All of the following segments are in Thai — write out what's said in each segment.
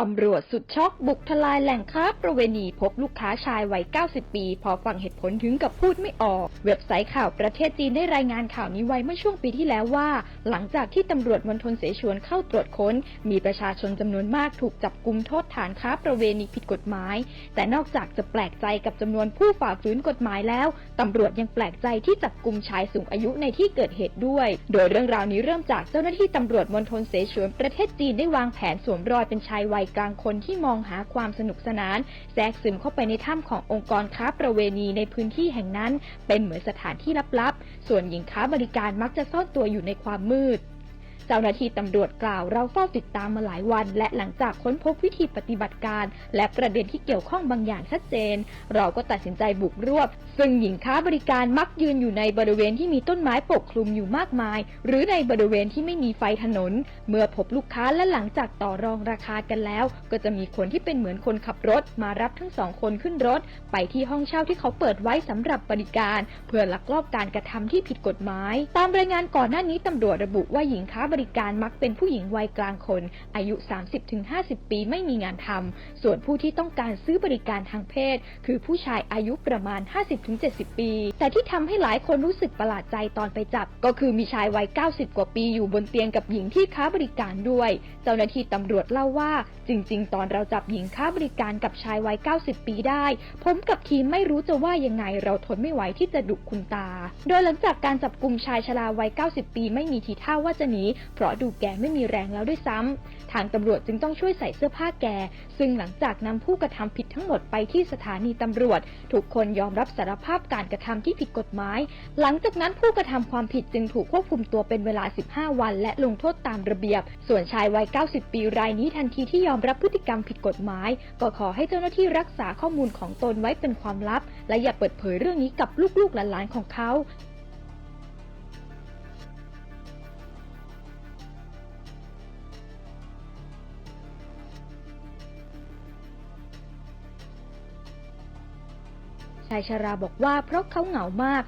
ตำรวจสุดช็อกบุกทลายแหล่งค้าประเวณีพบลูกค้าชายวัย 90 ปี พอฟังเหตุผลถึงกับพูดไม่ออก เว็บไซต์ข่าวประเทศจีนได้รายงานข่าวนี้ไว้เมื่อช่วงปีที่แล้วว่า หลังจากที่ตำรวจมณฑลเสฉวนเข้าตรวจค้น มีประชาชนจำนวนมากถูกจับกุมโทษฐานค้าประเวณีผิดกฎหมาย แต่นอกจากจะแปลกใจกับจำนวนผู้ฝ่าฝืนกฎหมายแล้วตำรวจยังแปลกใจที่จับกุมชายสูงอายุในที่เกิดเหตุด้วย โดยเรื่องราวนี้เริ่มจากเจ้าหน้าที่ตำรวจมณฑลเสฉวนประเทศจีนได้วางแผนสวมรอยเป็นชายวัยกลางคนที่มองหาความสนุกสนาน แทรกซึมเข้าไปในถ้ำขององค์กรค้าประเวณีในพื้นที่แห่งนั้น เป็นเหมือนสถานที่ลับๆ ส่วนหญิงค้าบริการมักจะซ่อนตัวอยู่ในความมืด เจ้าหน้าที่ตำรวจกล่าวเราเฝ้าติดตามมาหลายวัน และหลังจากค้นพบวิธีปฏิบัติการ และประเด็นที่เกี่ยวข้องบางอย่างชัดเจน เราก็ตัดสินใจบุกรวบ ซึ่งหญิงค้าบริการมักยืนอยู่ในบริเวณที่มีต้นไม้ปกคลุมอยู่มากมาย หรือในบริเวณที่ไม่มีไฟถนน เมื่อพบลูกค้าและหลังจากต่อรองราคากันแล้ว ก็จะมีคนที่เป็นเหมือนคนขับรถ มารับทั้งสองคนขึ้นรถ ไปที่ห้องเช่าที่เขาเปิดไว้สำหรับบริการ เพื่อลักลอบการกระทำที่ผิดกฎหมาย ตามรายงานก่อนหน้านี้ตำรวจระบุว่าหญิงค้าบริการมักเป็นผู้หญิงวัยกลางคน อายุ 30-50 ปีไม่มีงานทำส่วนผู้ที่ต้องการซื้อบริการทางเพศ คือผู้ชายอายุประมาณ 50-70 ปี แต่ที่ทำให้หลายคนรู้สึกประหลาดใจตอนไปจับ ก็คือมีชายวัย 90 กว่าปีอยู่บนเตียงกับหญิงที่ค้าบริการด้วย เจ้าหน้าที่ตำรวจเล่าว่า จริง ๆ ตอนเราจับหญิงค้าบริการกับชายวัย 90 ปีได้ ผมกับทีมไม่รู้จะว่ายังไงเราทนไม่ไหวที่จะดุคุณตา โดยหลังจากการจับกลุ่มชายชราวัย 90 ปีไม่มีทีท่าว่าจะหนีเพราะดูแกไม่มีแรงแล้วด้วยซ้ำ ทางตำรวจจึงต้องช่วยใส่เสื้อผ้าแก ซึ่งหลังจากนำผู้กระทำผิดทั้งหมดไปที่สถานีตำรวจ ทุกคนยอมรับสารภาพการกระทำที่ผิดกฎหมาย หลังจากนั้นผู้กระทำความผิดจึงถูกควบคุมตัวเป็นเวลา 15 วัน และลงโทษตามระเบียบ ส่วนชายวัย 90 ปีรายนี้ทันทีที่ยอมรับพฤติกรรมผิดกฎหมาย ก็ขอให้เจ้าหน้าที่รักษาข้อมูลของตนไว้เป็นความลับ และอย่าเปิดเผยเรื่องนี้กับลูกๆหลานๆของเขา ชายชาราบอกว่าเพราะเขาเหงามาก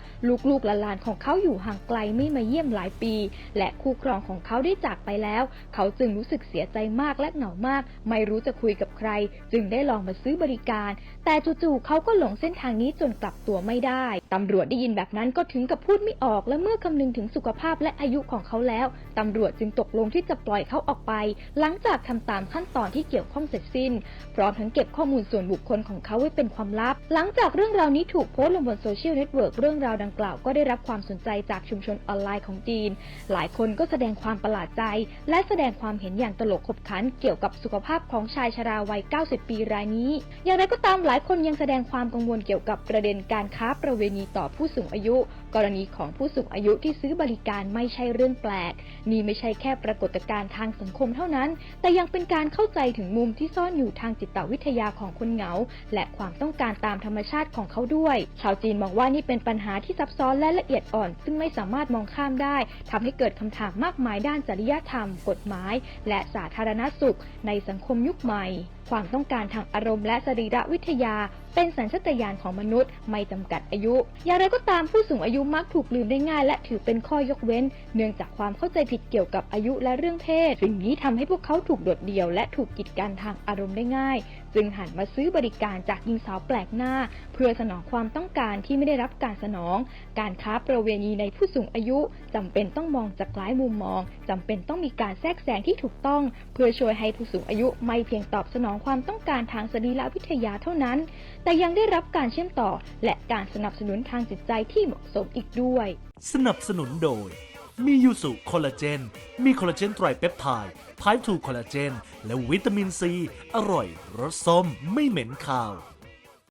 ลูกๆหลานๆของเขาอยู่ห่างไกลไม่มาเยี่ยมหลายปี และคู่ครองของเขาได้จากไปแล้ว เขาจึงรู้สึกเสียใจมากและเหงามาก ไม่รู้จะคุยกับใคร จึงได้ลองมาซื้อบริการ แต่จู่ๆเขาก็หลงเส้นทางนี้จนกลับตัวไม่ได้ ตำรวจได้ยินแบบนั้นก็ถึงกับพูดไม่ออก และเมื่อคำนึงถึงสุขภาพและอายุของเขาแล้ว ตำรวจจึงตกลงที่จะปล่อยเขาออกไป หลังจากทำตามขั้นตอนที่เกี่ยวข้องเสร็จสิ้น พร้อมทั้งเก็บข้อมูลส่วนบุคคลของเขาไว้เป็นความลับ หลังจากเรื่องราวนี้ถูกโพสต์ลงบนโซเชียลเน็ตเวิร์กเรื่องราวดังกล่าวก็ได้รับความสนใจจากชุมชนออนไลน์ของจีน หลายคนก็แสดงความประหลาดใจ และแสดงความเห็นอย่างตลกขบขันเกี่ยวกับสุขภาพของชายชราวัย 90 ปีรายนี้ อย่างไรก็ตามหลายายคนยังแสดงความกังวลเกี่ยวกับประเด็นการค้าประเวณีต่อผู้สูงอายุ กรณีของผู้สูงอายุที่ซื้อบริการไม่ใช่เรื่องแปลก นี่ไม่ใช่แค่ปรากฏการณ์ทางสังคมเท่านั้น แต่ยังเป็นการเข้าใจถึงมุมที่ซ่อนอยู่ทางจิตวิทยาของคนเหงา และความต้องการตามธรรมชาติของเขาด้วย ชาวจีนมองว่านี่เป็นปัญหาที่ซับซ้อนและละเอียดอ่อน ซึ่งไม่สามารถมองข้ามได้ทำให้เกิดคำถามมากมายด้านจริยธรรม กฎหมาย และสาธารณสุข ในสังคมยุคใหม่ ความต้องการทางอารมณ์และสรีระวิทยา เป็นสัญชาตญาณของมนุษย์ ไม่จำกัดอายุ อย่างไรก็ตามผู้สูงอายุมักถูกลืมได้ง่าย และถือเป็นข้อยกเว้น เนื่องจากความเข้าใจผิดเกี่ยวกับอายุและเรื่องเพศสิ่งนี้ทำให้พวกเขาถูกโดดเดี่ยวและถูกกีดกันทางอารมณ์ได้ง่าย จึงหันมาซื้อบริการจากหญิงสาวแปลกหน้า เพื่อสนองความต้องการที่ไม่ได้รับการสนอง การค้าประเวณีในผู้สูงอายุจำเป็นต้องมองจากหลายมุมมองจำเป็นต้องมีการแทรกแซงที่ถูกต้อง เพื่อช่วยให้ผู้สูงอายุไม่เพียงตอบสนองความต้องการทางสรีรวิทยาเท่านั้น แต่ยังได้รับการเชื่อมต่อ และการสนับสนุนทางจิตใจที่เหมาะสมอีกด้วย สนับสนุนโดย มียูสุคอลลาเจน มีคอลลาเจนไตรเปปไทด์ไพร์ทูคอลลาเจน และวิตามินซี อร่อย รสส้ม ไม่เหม็นคาว